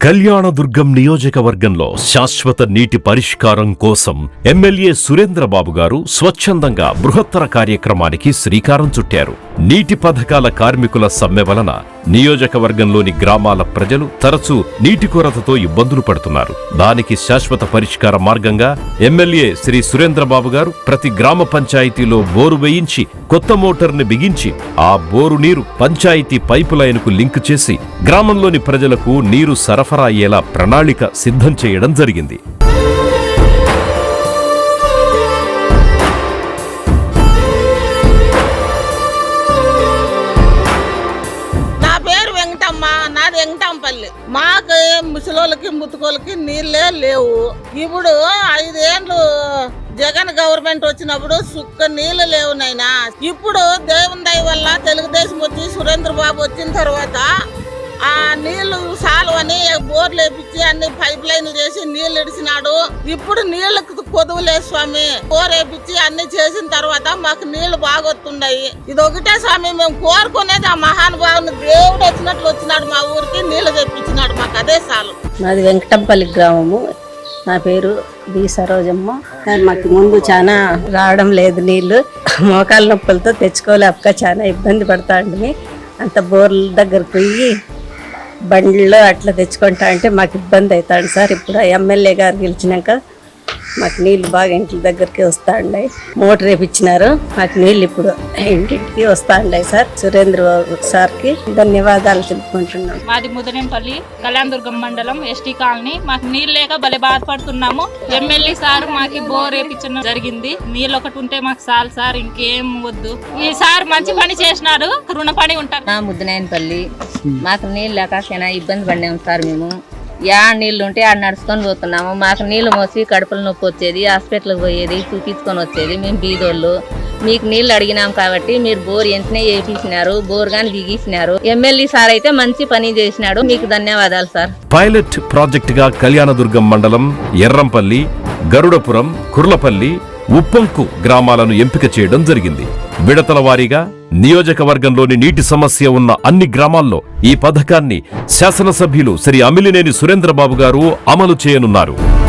కళ్యాణదుర్గం నియోజకవర్గంలో శాశ్వత నీటి పరిష్కారం కోసం ఎమ్మెల్యే సురేంద్రబాబు గారు స్వచ్ఛందంగా బృహత్తర కార్యక్రమానికి శ్రీకారం చుట్టారు. నీటి పథకాల కార్మికుల సమ్మె వలన నియోజకవర్గంలోని గ్రామాల ప్రజలు తరచూ నీటి కొరతతో ఇబ్బందులు పడుతున్నారు. దానికి శాశ్వత పరిష్కార మార్గంగా ఎమ్మెల్యే శ్రీ సురేంద్రబాబు గారు ప్రతి గ్రామ పంచాయతీలో బోరు వేయించి కొత్త మోటార్ని బిగించి ఆ బోరు నీరు పంచాయతీ పైపు లైన్కు లింక్ చేసి గ్రామంలోని ప్రజలకు నీరు సరఫరా అయ్యేలా ప్రణాళిక సిద్ధం చేయడం జరిగింది. వెంకటంపల్లి మాకు ముసలోళ్ళకి ముతుకోళ్ళకి నీళ్ళే లేవు. ఇప్పుడు ఐదేండ్లు జగన్ గవర్నమెంట్ వచ్చినప్పుడు సుక్క నీళ్ళు లేవు నైనా ఇప్పుడు దేవుని దయ వల్ల తెలుగుదేశం వచ్చి సురేంద్ర బాబు వచ్చిన తర్వాత నీళ్ళు సాలవని బోర్లు వేపించి అన్ని పైప్ లైన్లు చేసి నీళ్ళు ఇడిచినాడు ఇప్పుడు నీళ్ళకు కొదువులేదు స్వామి. బోర్ వేపించి అన్ని చేసిన తర్వాత మాకు నీళ్ళు బాగా వస్తున్నాయి ఇది ఒకటే స్వామి మేము కోరుకునేది ఆ మహానుభావుని దేవుడు వచ్చినట్లు వచ్చినాడు మా ఊరికి నీళ్ళు తెప్పించినాడు మాకు అదే చాలు మాది వెంకటంపల్లి గ్రామము. నా పేరు బి సరోజమ్మ. మాకు ముందు చాలా రావడం లేదు నీళ్ళు. మోకాల నొప్పులతో తెచ్చుకోలేక చాలా ఇబ్బంది పడతా అండి అంత బోర్ల దగ్గరకు పోయి బండిలో అట్లా తెచ్చుకుంటా అంటే మాకు ఇబ్బంది అవుతాడు సార్. ఇప్పుడు ఎమ్మెల్యే గారు గెలిచినాక మాకు నీళ్ళు బాగా ఇంటి దగ్గరికి వస్తా ఉన్నాయి మోటార్ వేపించినారు మాకు నీళ్ళు ఇప్పుడు ఇంటింటికి వస్తా ఉన్నాయి సార్ సురేంద్ర బాబు సార్కి. ధన్యవాదాలు తెలుపుకుంటున్నాం. మాది ముదనేంపల్లి కళ్యాణదుర్గం మండలం ఎస్టీ కాలనీ. మాకు నీళ్ళు లేక భలే బాధపడుతున్నాము. ఎమ్మెల్యే సార్ మాకు బోర్ వేపించడం జరిగింది. నీళ్ళు ఒకటి ఉంటే మాకు చాలు సార్ ఇంకేం వద్దు. ఈ సార్ మంచి పని చేసినాడు రుణపడి ఉంటారు. నా ముద్దనేనపల్లి మాకు నీళ్ళు లేక చాలా ఇబ్బంది పడినాము సార్ మేము. యా నీళ్ళు ఉంటే ఆడ నడుచుకొని పోతున్నాము. మాకు నీళ్ళు మోసి కడుపులు నొప్పి వచ్చేది హాస్పిటల్కి పోయేది చూపించుకొని వచ్చేది. మేము బీదోళ్ళు. మీకు నీళ్ళు అడిగినాం కాబట్టి మీరు బోర్ వెంటనే వేపించినారు బోర్ గాని బిగించినారు ఎమ్మెల్యే సార్ అయితే మంచి పని చేసినాడు. మీకు ధన్యవాదాలు సార్. పైలట్ ప్రాజెక్టుగా కళ్యాణదుర్గం మండలం ఎర్రంపల్లి గరుడపురం కుర్లపల్లి ఉప్పంకు గ్రామాలను ఎంపిక చేయడం జరిగింది. విడతల వారీగా నియోజకవర్గంలోని నీటి సమస్య ఉన్న అన్ని గ్రామాల్లో ఈ పథకాన్ని శాసనసభ్యులు శ్రీ అమిలినేని సురేంద్రబాబు గారు అమలు చేయనున్నారు.